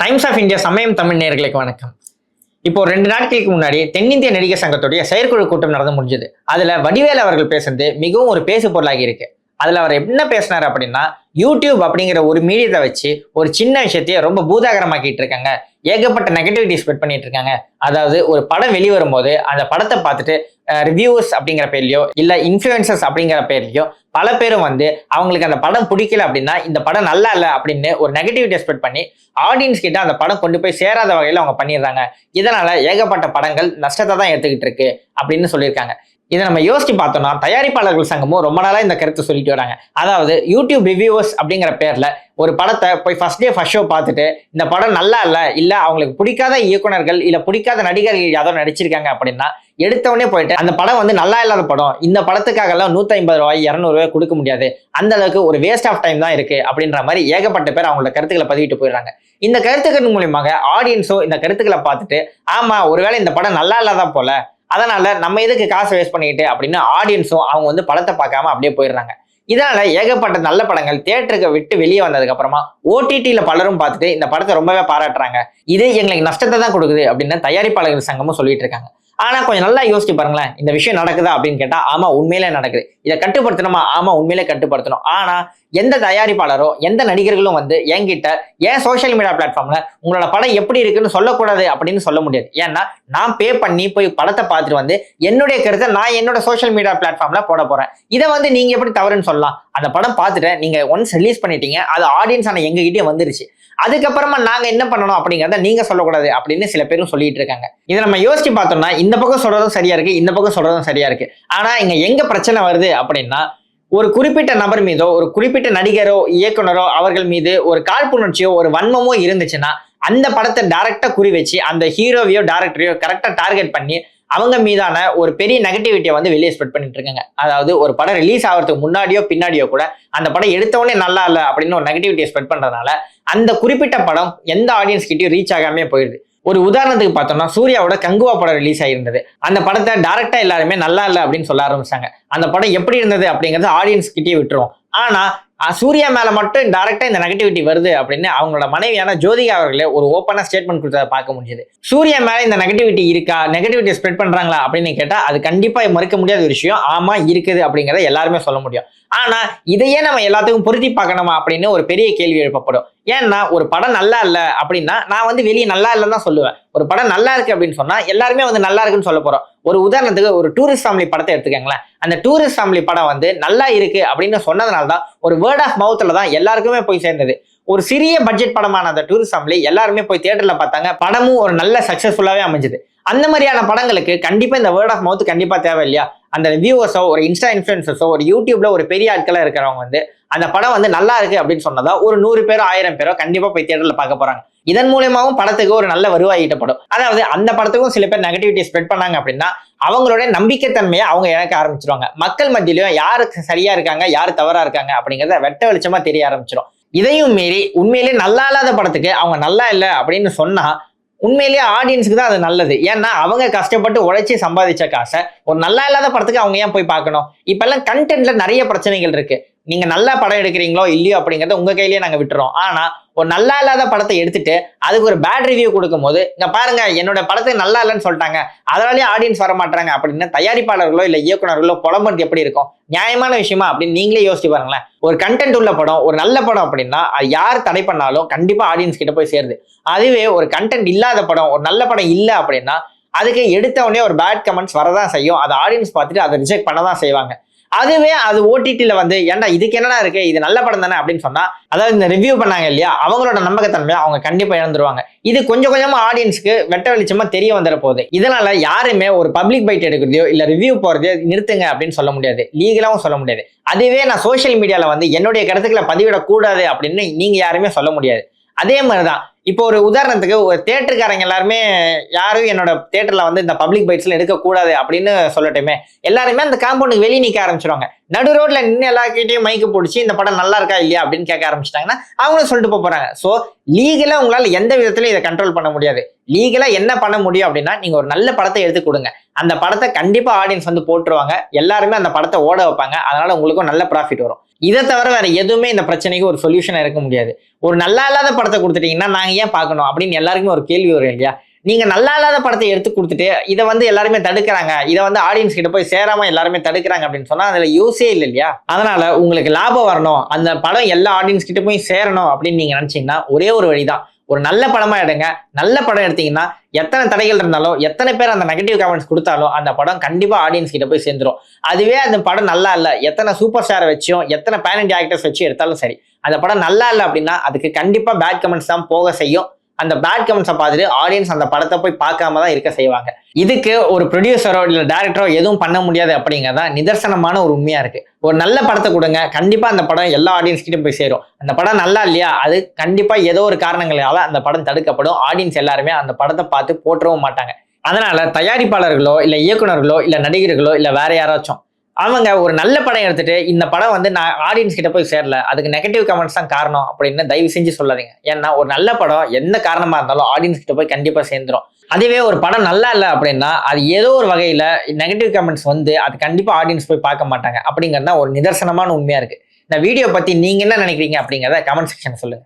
Times of India சமயம் தமிழ் நேர்களுக்கு வணக்கம். இப்போ ரெண்டு நாட்களுக்கு முன்னாடி தென்னிந்திய நடிகர் சங்கத்துடைய செயற்குழு கூட்டம் நடந்து முடிஞ்சது. அதுல வடிவேல் அவர்கள் பேசுனது மிகவும் ஒரு பேசு பொருளாகி இருக்கு. அதுல அவர் என்ன பேசினார் அப்படின்னா யூடியூப் அப்படிங்கிற ஒரு மீடியத்தை வச்சு ஒரு சின்ன விஷயத்தையே ரொம்ப பூதாகரமாக்கிட்டு இருக்காங்க. ஏகப்பட்ட நெகட்டிவிட்டி ஸ்ப்ரெட் பண்ணிட்டு இருக்காங்க. அதாவது ஒரு படம் வெளிவரும் போது அந்த படத்தை பார்த்துட்டு ரிவ்யூஸ் அப்படிங்கிற பேர்லையோ இல்லை இன்ஃப்ளூயன்சர்ஸ் அப்படிங்கிற பேர்லையோ பல பேரும் வந்து அவங்களுக்கு அந்த படம் பிடிக்கல அப்படின்னா இந்த படம் நல்லா இல்லை அப்படின்னு ஒரு நெகட்டிவிட்டி ஸ்ப்ரெட் பண்ணி ஆடியன்ஸ் கிட்ட அந்த படம் கொண்டு போய் சேராத வகையில் அவங்க பண்ணிடுறாங்க. இதனால ஏகப்பட்ட படங்கள் நஷ்டத்தை தான் எடுத்துக்கிட்டு இருக்கு அப்படின்னு சொல்லியிருக்காங்க. இதை நம்ம யோசிச்சு பார்த்தோம்னா தயாரிப்பாளர்கள் சங்கமும் ரொம்ப நாளாக இந்த கருத்தை சொல்லிட்டு வராங்க. அதாவது யூடியூப் ரிவ்யூவர்ஸ் அப்படிங்கிற பேரில் ஒரு படத்தை போய் ஃபர்ஸ்ட் டே ஃபர்ஸ்ட் ஷோ பார்த்துட்டு இந்த படம் நல்லா இல்லை இல்லை அவங்களுக்கு பிடிக்காத இயக்குனர்கள் இல்லை பிடிக்காத நடிகர்கள் யாரோ நடிச்சிருக்காங்க அப்படின்னா எடுத்தவொடனே போயிட்டு அந்த படம் வந்து நல்லா இல்லாத படம். இந்த படத்துக்காக எல்லாம் நூத்தி ஐம்பது ரூபாய் இரநூறு ரூபாய் கொடுக்க முடியாது. அந்த அளவுக்கு ஒரு வேஸ்ட் ஆஃப் டைம் தான் இருக்கு அப்படின்ற மாதிரி ஏகப்பட்ட பேர் அவங்களோட கருத்துக்களை பதிவிட்டு போயிடுறாங்க. இந்த கருத்துக்கள் மூலியமாக ஆடியன்ஸோ இந்த கருத்துக்களை பார்த்துட்டு ஆமா ஒருவேளை இந்த படம் நல்லா இல்லாத போல அதனால நம்ம எதுக்கு காசு வேஸ்ட் பண்ணிக்கிட்டு அப்படின்னு ஆடியன்ஸும் அவங்க வந்து படத்தை பார்க்காம அப்படியே போயிடுறாங்க. இதனால ஏகப்பட்ட நல்ல படங்கள் தேட்டருக்கு விட்டு வெளியே வந்ததுக்கு அப்புறமா ஓடிடியில பலரும் பார்த்துட்டு இந்த படத்தை ரொம்பவே பாராட்டுறாங்க. இது எங்களுக்கு நஷ்டத்தை தான் கொடுக்குது அப்படின்னு தயாரிப்பாளர்கள் சங்கமும் சொல்லிட்டு இருக்காங்க. ஆனா கொஞ்சம் நல்லா யோசிச்சு பாருங்களேன். இந்த விஷயம் நடக்குதா அப்படின்னு கேட்டா ஆமா உண்மையிலே நடக்குது. இதை கட்டுப்படுத்தணுமா? ஆமா உண்மையிலே கட்டுப்படுத்தணும். ஆனா எந்த தயாரிப்பாளரோ எந்த நடிகர்களும் வந்து என்கிட்ட ஏன் சோஷியல் மீடியா பிளாட்ஃபார்ம்ல உங்களோட படம் எப்படி இருக்குன்னு சொல்லக்கூடாது? அப்படின்னு சொல்ல முடியாது. ஏன்னா நான் பே பண்ணி போய் படத்தை பார்த்துட்டு வந்து என்னுடைய கருத்தை நான் என்னோட சோஷியல் மீடியா பிளாட்ஃபார்ம்ல போட போறேன். இதை வந்து நீங்க எப்படி தவறுன்னு சொல்லலாம்? அந்த படம் பார்த்துட்டு நீங்க ஒன்ஸ் ரிலீஸ் பண்ணிட்டீங்க அது ஆடியன்ஸ் ஆன எங்ககிட்டயே வந்துருச்சு. அதுக்கப்புறமா நாங்க என்ன பண்ணணும் அப்படிங்கிறத நீங்க சொல்லக்கூடாது அப்படின்னு சில பேரும் சொல்லிட்டு இருக்காங்க. இதை நம்ம யோசிச்சு பார்த்தோம்னா இந்த பக்கம் சொல்றதும் சரியா இருக்கு இந்த பக்கம் சொல்றதும் சரியா இருக்கு. ஆனா இங்க எங்க பிரச்சனை வருது அப்படின்னா ஒரு குறிப்பிட்ட நபர் மீதோ ஒரு குறிப்பிட்ட நடிகரோ இயக்குனரோ அவர்கள் மீது ஒரு காழ்ப்புணர்ச்சியோ ஒரு வன்மமோ இருந்துச்சுன்னா அந்த படத்தை டைரக்டா குறி வச்சு அந்த ஹீரோவையோ டேரக்டரையோ கரெக்டா டார்கெட் பண்ணி அவங்க மீதான ஒரு பெரிய நெகட்டிவிட்டியை வந்து வெளியே ஸ்ப்ரெட் பண்ணிட்டு இருக்காங்க அதாவது ஒரு படம் ரிலீஸ் ஆகிறதுக்கு முன்னாடியோ பின்னாடியோ கூட அந்த படம் எடுத்தவொடனே நல்லா இல்லை அப்படின்னு ஒரு நெகட்டிவிட்டியை ஸ்ப்ரெட் பண்றதுனால அந்த குறிப்பிட்ட படம் எந்த ஆடியன்ஸ் கிட்டயும் ரீச் ஆகாமே போயிடுது. ஒரு உதாரணத்துக்கு பார்த்தோம்னா சூர்யாவோட கங்குவா படம் ரிலீஸ் ஆகிருந்தது அந்த படத்தை டேரக்டா எல்லாருமே நல்லா இல்லை அப்படின்னு சொல்ல ஆரம்பிச்சாங்க. அந்த படம் எப்படி இருந்தது அப்படிங்கிறது ஆடியன்ஸ் கிட்டே விட்டுரும் ஆனா சூர்யா மேல மட்டும் டேரெக்டாக இந்த நெகட்டிவிட்டி வருது அப்படின்னு அவங்களோட மனைவியான ஜோதிகா அவர்களே ஒரு ஓப்பனா ஸ்டேட்மெண்ட் கொடுத்ததை பார்க்க முடியுது சூர்யா மேல இந்த நெகட்டிவிட்டி இருக்கா? நெகட்டிவிட்டி ஸ்ப்ரெட் பண்றாங்களா அப்படின்னு கேட்டா அது கண்டிப்பா மறுக்க முடியாத ஒரு விஷயம். ஆமா இருக்குது அப்படிங்கிறத எல்லாருமே சொல்ல முடியும். ஆனா இதையே நம்ம எல்லாத்துக்கும் பொருத்தி பார்க்கணுமா அப்படின்னு ஒரு பெரிய கேள்வி எழுப்பப்படும். ஏன்னா ஒரு படம் நல்லா இல்லை அப்படின்னா நான் வந்து வெளியே நல்லா இல்லைன்னு தான் சொல்லுவேன். ஒரு படம் நல்லா இருக்கு அப்படின்னு சொன்னா எல்லாருமே வந்து நல்லா இருக்குன்னு சொல்ல போறோம். ஒரு உதாரணத்துக்கு ஒரு டூரிஸ்ட் ஃபேமிலி படத்தை எடுத்துக்கங்களேன். அந்த டூரிஸ்ட் ஃபேமிலி படம் வந்து நல்லா இருக்கு அப்படின்னு சொன்னதுனால தான் ஒரு வேர்ட் ஆஃப் மவுத்தில் தான் எல்லாருக்குமே போய் சேர்ந்தது. ஒரு சிறிய பட்ஜெட் படமான அந்த டூரிஸ்ட் ஃபேமிலி எல்லாருமே போய் தியேட்டரில் பார்த்தாங்க. படமும் ஒரு நல்ல சக்ஸஸ்ஃபுல்லாகவே அமைஞ்சது. அந்த மாதிரியான படங்களுக்கு கண்டிப்பாக இந்த வேர்ட் ஆஃப் மவுத் கண்டிப்பாக தேவை இல்லையா அந்த வியூவர்ஸோ ஒரு இன்ஸ்டா இன்ஃபுளுசர்ஸோ ஒரு யூடியூப்ல ஒரு பெரிய ஆட்களா இருக்கிறவங்க வந்து அந்த படம் வந்து நல்லா இருக்கு அப்படின்னு சொன்னதா ஒரு நூறு பேரோ ஆயிரம் பேரோ கண்டிப்பா போய் தியேட்டர்ல பார்க்க போறாங்க. இதன் மூலியமாவும் படத்துக்கு ஒரு நல்ல வருவாய் ஈட்டப்படும் அதாவது அந்த படத்துக்கும் சில பேர் நெகட்டிவிட்டி ஸ்ப்ரெட் பண்ணாங்க அப்படின்னா அவங்களோட நம்பிக்கைத்தன்மையை அவங்க இழக்க ஆரம்பிச்சிருவாங்க. மக்கள் மத்தியிலையும் யாருக்கு சரியா இருக்காங்க யார் தவறா இருக்காங்க அப்படிங்கறத வெட்ட வெளிச்சமா தெரிய ஆரம்பிச்சிடும் இதையும் மீறி உண்மையிலேயே நல்லா இல்லாத படத்துக்கு அவங்க நல்லா இல்லை அப்படின்னு சொன்னா உண்மையிலேயே ஆடியன்ஸுக்கு தான் அது நல்லது. ஏன்னா அவங்க கஷ்டப்பட்டு உழைச்சி சம்பாதிச்ச காசை ஒரு நல்லா இல்லாத படத்துக்கு அவங்க ஏன் போய் பார்க்கணும்? இப்பெல்லாம் கண்டென்ட்ல நிறைய பிரச்சனைகள் இருக்கு. நீங்க நல்லா படம் எடுக்கிறீங்களோ இல்லையோ அப்படிங்கறத உங்க கையிலேயே நாங்க விட்டுறோம். ஆனா ஒரு நல்லா இல்லாத படத்தை எடுத்துட்டு அதுக்கு ஒரு பேட் ரிவ்யூ கொடுக்கும் போது இங்க பாருங்க என்னோட படத்துக்கு நல்லா இல்லைன்னு சொல்லிட்டாங்க. அதனாலேயே ஆடியன்ஸ் வர மாட்டாங்க அப்படின்னு தயாரிப்பாளர்களோ இல்ல இயக்குனர்களோ புலம்புறது எப்படி இருக்கும்? நியாயமான விஷயமா அப்படின்னு நீங்களே யோசிச்சு பாருங்களேன். ஒரு கண்டென்ட் உள்ள படம் ஒரு நல்ல படம் அப்படின்னா அது யார் தடை பண்ணாலும் கண்டிப்பா ஆடியன்ஸ் கிட்ட போய் சேருது. அதுவே ஒரு கண்டென்ட் இல்லாத படம் ஒரு நல்ல படம் இல்லை அப்படின்னா அதுக்கு எடுத்த உடனே ஒரு பேட் கமெண்ட்ஸ் வரதான் செய்யும். அதை ஆடியன்ஸ் பார்த்துட்டு அதை ரிஜெக்ட் பண்ண தான் செய்வாங்க. அதுவே அது ஓடிடியில் வந்து ஏன்டா இதுக்கு என்னடா இருக்கு? இது நல்ல படம் தானே? அப்படின்னு சொன்னால் அதாவது இந்த ரிவ்யூ பண்ணாங்க இல்லையா? அவங்களோட நம்பகத்தன்மையை அவங்க கண்டிப்பாக இழந்துருவாங்க. இது கொஞ்சம் கொஞ்சமாக ஆடியன்ஸ்க்கு வெட்ட வெளிச்சமாக தெரிய வந்துட போகுது. இதனால யாருமே ஒரு பப்ளிக் பைட் எடுக்கிறதையோ இல்லை ரிவ்யூ போறதையோ நிறுத்துங்க அப்படின்னு சொல்ல முடியாது. லீகலாகவும் சொல்ல முடியாது. அதுவே நான் சோஷியல் மீடியாவில் வந்து என்னுடைய கருத்துக்களை பதிவிடக்கூடாது அப்படின்னு நீங்கள் யாருமே சொல்ல முடியாது. அதே மாதிரி தான் இப்போ ஒரு உதாரணத்துக்கு ஒரு தேட்டருக்காரங்க எல்லாருமே யாரும் என்னோட தேட்டர்ல வந்து இந்த பப்ளிக் பைட்ஸ்ல எடுக்கக்கூடாது அப்படின்னு சொல்லட்டுமே. எல்லாருமே அந்த காம்பவுண்டுக்கு வெளியே நிற்க ஆரம்பிச்சிருவாங்க. நடு ரோட்ல நின்று எல்லாருக்கிட்டையும் மைக்கு பிடிச்சி இந்த படம் நல்லா இருக்கா இல்லையா அப்படின்னு கேட்க ஆரம்பிச்சிட்டாங்கன்னா அவங்களும் சொல்லிட்டு போறாங்க. ஸோ லீகலா உங்களால எந்த விதத்திலையும் இதை கண்ட்ரோல் பண்ண முடியாது. லீகலா என்ன பண்ண முடியும் அப்படின்னா நீங்க ஒரு நல்ல படத்தை எடுத்து கொடுங்க. அந்த படத்தை கண்டிப்பா ஆடியன்ஸ் வந்து போட்டுருவாங்க. எல்லாருமே அந்த படத்தை ஓட வைப்பாங்க. அதனால உங்களுக்கும் நல்ல ப்ராஃபிட் வரும். இதை தவிர வேற எதுவுமே இந்த பிரச்சனைக்கு ஒரு சொல்யூஷன் இருக்க முடியாது. ஒரு நல்லா இல்லாத படத்தை கொடுத்துட்டீங்கன்னா நாங்க ஏன் பார்க்கணும் அப்படின்னு எல்லாருக்குமே ஒரு கேள்வி வரும் இல்லையா? நீங்க நல்லா இல்லாத படத்தை எடுத்து கொடுத்துட்டு இதை வந்து எல்லாருமே தடுக்கிறாங்க. இதை வந்து ஆடியன்ஸ் கிட்ட போய் சேராம எல்லாருமே தடுக்கிறாங்க அப்படின்னு சொன்னா அதுல யூஸே இல்லை இல்லையா? அதனால உங்களுக்கு லாபம் வரணும். அந்த படம் எல்லா ஆடியன்ஸ் கிட்ட போய் சேரணும் அப்படின்னு நீங்க நினைச்சீங்கன்னா ஒரே ஒரு வழிதான். ஒரு நல்ல படமா எடுங்க. நல்ல படம் எடுத்தீங்கன்னா எத்தனை தடைகள் இருந்தாலும் எத்தனை பேர் அந்த நெகட்டிவ் கமெண்ட்ஸ் கொடுத்தாலும் அந்த படம் கண்டிப்பா ஆடியன்ஸ் கிட்ட போய் சேர்ந்துடும் அதுவே அந்த படம் நல்லா இல்லை எத்தனை சூப்பர் ஸ்டாரை வச்சும் எத்தனை பேரண்ட் ஆக்டர்ஸ் வச்சு எடுத்தாலும் சரி அந்த படம் நல்லா இல்லை அப்படின்னா அதுக்கு கண்டிப்பா பேட் கமெண்ட்ஸ் தான் போக செய்யும். அந்த பேட் கமெண்ட்ஸை பார்த்துட்டு ஆடியன்ஸ் அந்த படத்தை போய் பார்க்காம தான் இருக்க செய்வாங்க. இதுக்கு ஒரு ப்ரொடியூசரோ இல்லை டேரக்டரோ எதுவும் பண்ண முடியாது அப்படிங்கிறதா நிதர்சனமான ஒரு உண்மையாக இருக்குது ஒரு நல்ல படத்தை கொடுங்க கண்டிப்பாக அந்த படம் எல்லா ஆடியன்ஸ்கிட்டயும் போய் சேரும். அந்த படம் நல்லா இல்லையா? அது கண்டிப்பாக ஏதோ ஒரு காரணங்களால அந்த படம் தடுக்கப்படும். ஆடியன்ஸ் எல்லாருமே அந்த படத்தை பார்த்து போற்றவும் மாட்டாங்க. அதனால தயாரிப்பாளர்களோ இல்லை இயக்குனர்களோ இல்லை நடிகர்களோ இல்லை வேற யாராச்சும் அவங்க ஒரு நல்ல படம் எடுத்துட்டு இந்த படம் வந்து நான் ஆடியன்ஸ் கிட்ட போய் சேரல. அதுக்கு நெகட்டிவ் கமெண்ட்ஸ் தான் காரணம் அப்படின்னு தயவு செஞ்சு சொல்லாதீங்க. ஏன்னா ஒரு நல்ல படம் எந்த காரணமா இருந்தாலும் ஆடியன்ஸ் கிட்ட போய் கண்டிப்பா சேர்ந்துரும். அதுவே ஒரு படம் நல்லா இல்லை அப்படின்னா அது ஏதோ ஒரு வகையில நெகட்டிவ் கமெண்ட்ஸ் வந்து அது கண்டிப்பா ஆடியன்ஸ் போய் பார்க்க மாட்டாங்க. அப்படிங்கிறது ஒரு நிதர்சனமான உண்மையா இருக்கு. இந்த வீடியோ பத்தி நீங்க என்ன நினைக்கிறீங்க அப்படிங்கிறத கமெண்ட் செக்ஷன் சொல்லுங்க.